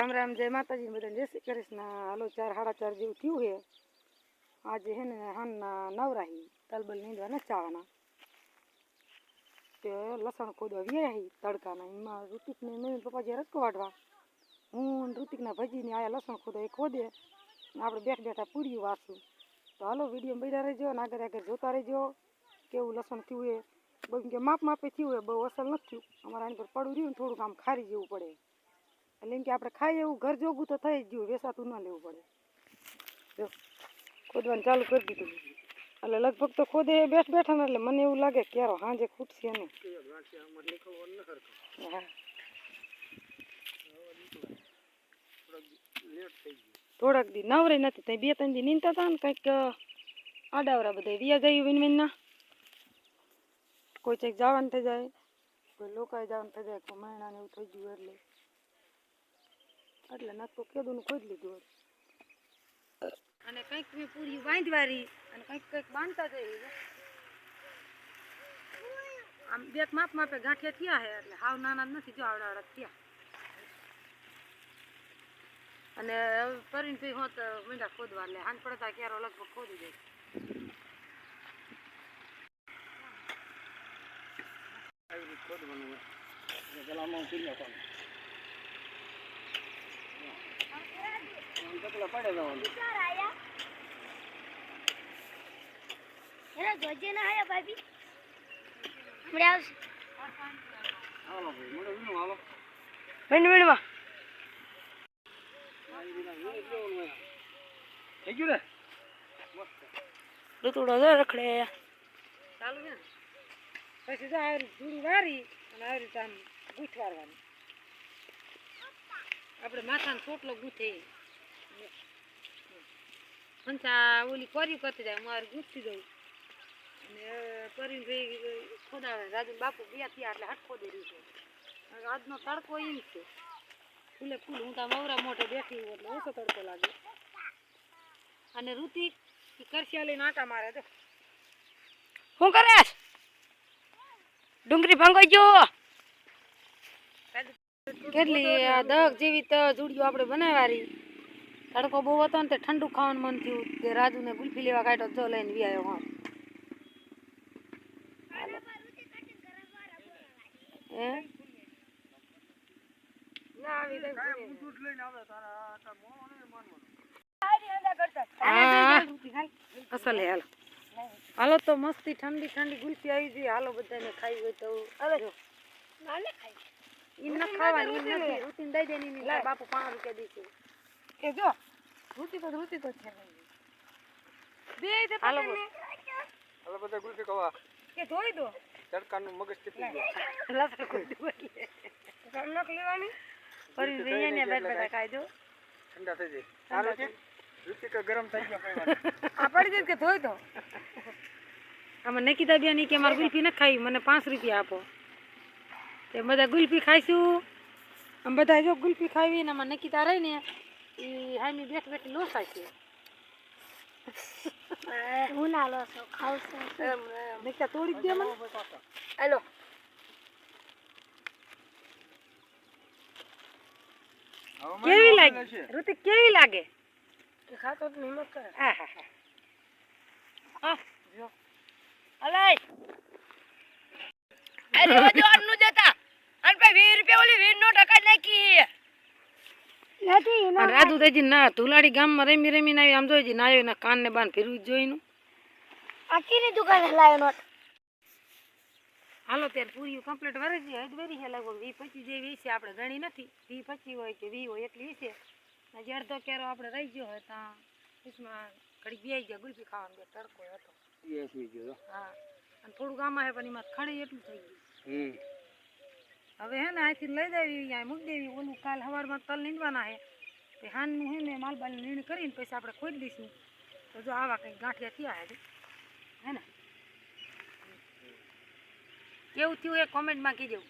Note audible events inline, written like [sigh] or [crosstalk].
રામ રામ, જય માતાજી બધા જય શ્રી કૃષ્ણ. હાલો, ચાર, સાડા ચાર જેવું થયું છે. આજે હે ને હાનના નવરાહી તલબલ નીંદવા નથી જવાના. તે લસણ ખોદવા વ્યાહી તડકાના. એમાં ઋતિકને મમ્મી પપ્પા જે રસકો વાટવા. હું ઋતિકના ભજીને આયા લસણ ખોદવા એ ખોદે. આપણે બેઠ બેઠા પૂરી વાસું તો હાલો, વીડિયો બન્યા રહેજો અને આગળ આગળ જોતા રહેજો કેવું લસણ થયું એ બહુ કે માપ માપે થયું એ બહુ અસર નથી થયું. અમારે આની પર પડું રહ્યું થોડુંક આમ ખારી જેવું પડે. એટલે એમ કે આપણે ખાઈએ એવું ઘર જોગું તો થઈ ગયું, વેસાતું ન લેવું પડે. જો, ખોદવાનું ચાલુ કરી દીધું. એટલે લગભગ તો ખોદે બેઠ બેઠા ને એટલે મને એવું લાગે ક્યારો યાર હાંજે ખૂટશે ને થોડાક દી નવરે નથી ત્યાં બે ત્રણ દી નીંદતા હતા ને કંઈક આડાવરા બધા રિયા જાય વિન વિનના કોઈ ચેક જવાનું થઈ જાય, કોઈ લોકાએ જવાનું થઈ જાય, કોઈ મહિનાને એવું થઈ ગયું એટલે. એટલે નક તો કેદું જ લીધું હતું. અને કંઈક મેં પૂરી બાંધવારી અને કંઈક કંઈક બાંધતા જઈ આમ બે માપ માપે ગાંઠિયા થયા હે એટલે હાવ નાના નથી જો આવડા આવડા થયા. અને પરિણ ભાઈ હોત મીંડા ખોદવા એટલે હાન પડતા ક્યારો લગભગ ખોદી જાય એના જોજે ના આયા ભાભી. હમણાં આવશે. મિન મિનમાં ઋતુડો જો રખડે. ચાલુ ને? પછી જો આવી રીતે વારી અને આવી રીતે આમ ગૂંથ વારવાની આપણે માથાનો ચોટલો ગૂંથે. હંસા ઓલી કરી કરતી જાય મારે ગૂંથતી જવું અને કરીને ભાઈ ખોદાવે. રાજુ બાપુ ગયા થયા એટલે હાથ ખોદી રહ્યું છે. આજનો તડકો એમ છે. ફૂલે ફૂલ હું તો આમ અવરા મોઢે બેઠી એટલે ઓછો તડકો લાગે. અને ઋતિક ઈ કરશિયા લઈને આટા મારે તો શું કરે? ડુંગળી ભંગોઈ ગયો. કેટલી દગ જેવી તો જુડીઓ આપણે બનાવવાની તડકો બહુ હતો ને તે ઠંડુ ખાવાનું મન થયું તે રાજુને ગુલ્ફી લેવા કાઢ્યો જો લઈને વી આવ્યો હા હે? ના આવી હા અસલ હાલો. હાલો તો મસ્તી ઠંડી ઠંડી ગુલ્ફી આવી ગઈ. હાલો બધાને ખાઈ હોય તો જો. ઈ ન ખાવાની રૂટીન દઈ બાપુ પાંચ રૂપિયા દીધું એ જો રૂટી તો રૂટી તો છે બે દે હાલો હાલો બધા ગુલ્ફી ખાવા. કે ધોઈ દો. તડકાનું મગજ ટીપી ગયો લસણ કોઈ દો એટલે લેવાની ફરી રહીએ ને બેઠ બેઠા ખાઈ દો. ઠંડા થઈ જાય. સારું છે ઋતિકા ગરમ થઈ ગયો [laughs] આ પડી જાય કે ધોઈ દો. આમાં નકીતા બેન ઈ કે મારે ગુલ્ફી ન ખાઈ મને પાંચ રૂપિયા આપો. તે બધા ગુલ્ફી ખાઈશું. આમ બધા જો ગુલ્ફી ખાવી ને આમાં નકીતા તારે ને એ હામી બેઠ બેઠ લોસાય છે હું. ના લો છો ખાવશે. નકીતા તોડી દે મને. હેલો. કેવી લાગે? ઋતિક કેવી લાગે? ખાતો તો હિંમત કરે હા હા હા. અલાય અરે જો અન્નુ જતા અને પે 20 રૂપિયા ઓલી વીર નો ટકા નાખી. અને રાધુ તેજી ના ધુલાડી ગામમાં રમી રમીને આવી આમ જોઈ નાયો એના કાન ને બાન ફેરવી જોઈનું આખીની દુકાન લાયો નોટ? હાલો ત્યારે પૂરી કમ્પ્લીટ વરજી છે હજ છે લગભગ વી પચીસ જેવી છે આપણે ગણી નથી. વી પચી હોય કે વી હોય એટલી છે ને જે અડધો કેરો આપણે રહી ગયો હોય ત્યાં ઘડી બેસી ગયા ગુલ્ફી ખાવાનું બે તડકો હતો. યસ વી ગયો. હા. અને થોડુંક આમાં પણ એમાં ખડી એટલું થઈ ગયું. હમ. હવે હે ને અહીંથી લઈ દેવી અહીંયા મૂકી દેવી. ઓલું કાલ સવારમાં તલ નીંદવાના હે. તે હાનનું હે ને માલબાલ નીણ કરીને પછી આપણે ખોઈ દઈશું. તો જો આવા કંઈક ગાંઠિયા થયા હે હે ને? કેવું થયું એ કોમેન્ટમાં કીજો.